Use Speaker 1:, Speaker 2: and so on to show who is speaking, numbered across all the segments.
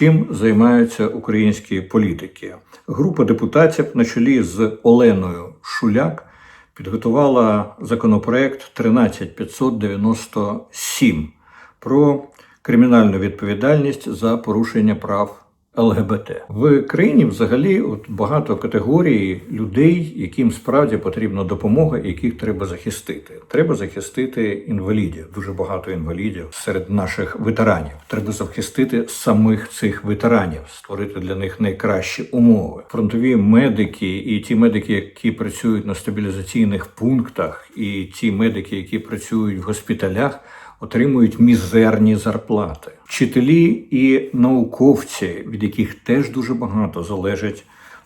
Speaker 1: чим займаються українські політики. Група депутатів на чолі з Оленою Шуляк підготувала законопроект 13597 про кримінальну відповідальність за порушення прав ЛГБТ. В країні взагалі от багато категорій людей, яким справді потрібна допомога, яких треба захистити. Треба захистити інвалідів. Дуже багато інвалідів серед наших ветеранів. Треба захистити самих цих ветеранів, створити для них найкращі умови. Фронтові медики і ті медики, які працюють на стабілізаційних пунктах, і ті медики, які працюють в госпіталях отримують мізерні зарплати. Вчителі і науковці, від яких теж дуже багато залежить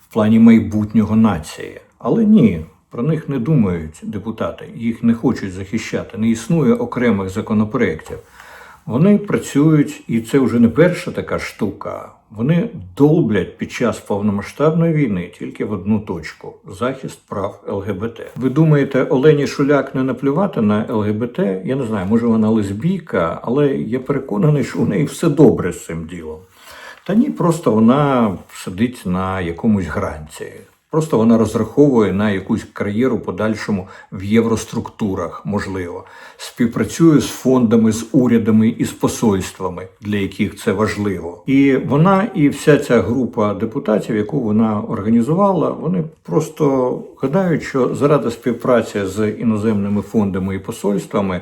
Speaker 1: в плані майбутнього нації. Але ні, про них не думають депутати, їх не хочуть захищати. Не існує окремих законопроєктів. Вони працюють, і це вже не перша така штука. Вони долблять під час повномасштабної війни тільки в одну точку захист прав ЛГБТ. Ви думаєте, Олені Шуляк не наплювати на ЛГБТ? Я не знаю, може вона лесбійка, але я переконаний, що у неї все добре з цим ділом. Та ні, просто вона сидить на якомусь гранці. Просто вона розраховує на якусь кар'єру подальшому в євроструктурах, можливо, співпрацює з фондами, з урядами і з посольствами, для яких це важливо. І вона, і вся ця група депутатів, яку вона організувала, вони просто гадають, що заради співпраці з іноземними фондами і посольствами.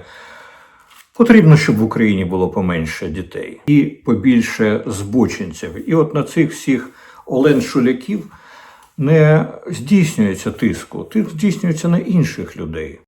Speaker 1: Потрібно, щоб в Україні було поменше дітей і побільше збочинців. І от на цих всіх Олен Шуляків не здійснюється тиску, тиск здійснюється на інших людей.